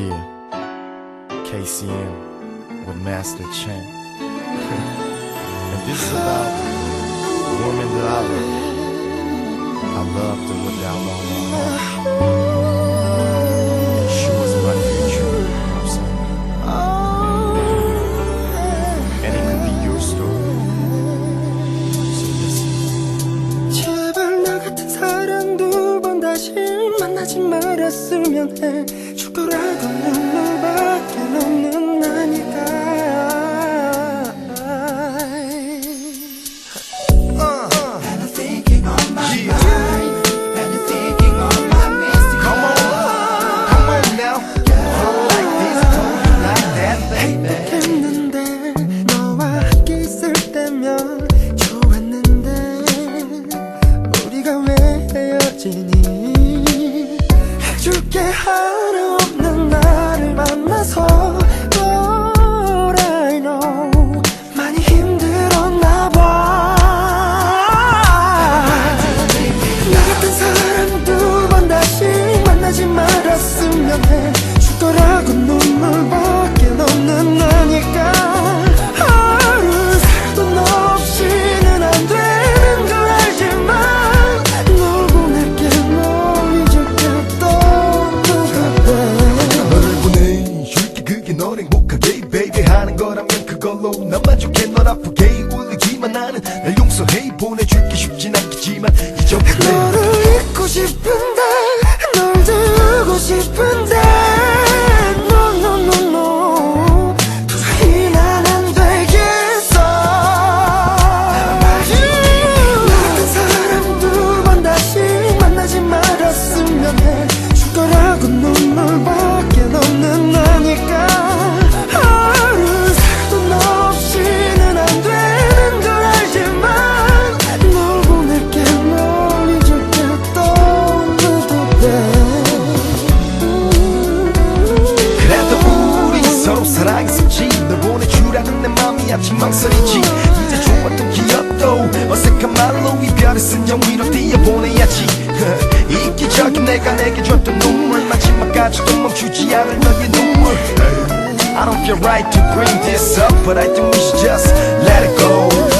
Yeah, KCM with Master Chen. and this is about the woman that I love. I loved her without long, long, long. And she was my future. And it could be your story. So listen. 제발 나 같은 사랑 두번 다시 만나지 말았으면 해 죽더라도 눈물밖에 없는 나니까 And I'm thinking on my mind And I'm thinking on my missing Come on, come on now. Flow like this, do you like that, baby? 행복했는데 너와 함께 있을 때면 좋았는데 우리가 왜 헤어지니 해줄게 하 좋게 널 아프게 울리지만 나는 날 용서해 보내줄게. 쉽진 않겠지만 잊어볼래 너를 잊고 싶은 망설이지. 이제 좋았던 기억도 어색한 말로 이별을 쓴 영 위로 띄어보내야지. 이기적인 내가 내게 줬던 눈물 마지막까지 도 멈추지 않을 너의 눈물. I don't feel right to bring this up But I think we should just let it go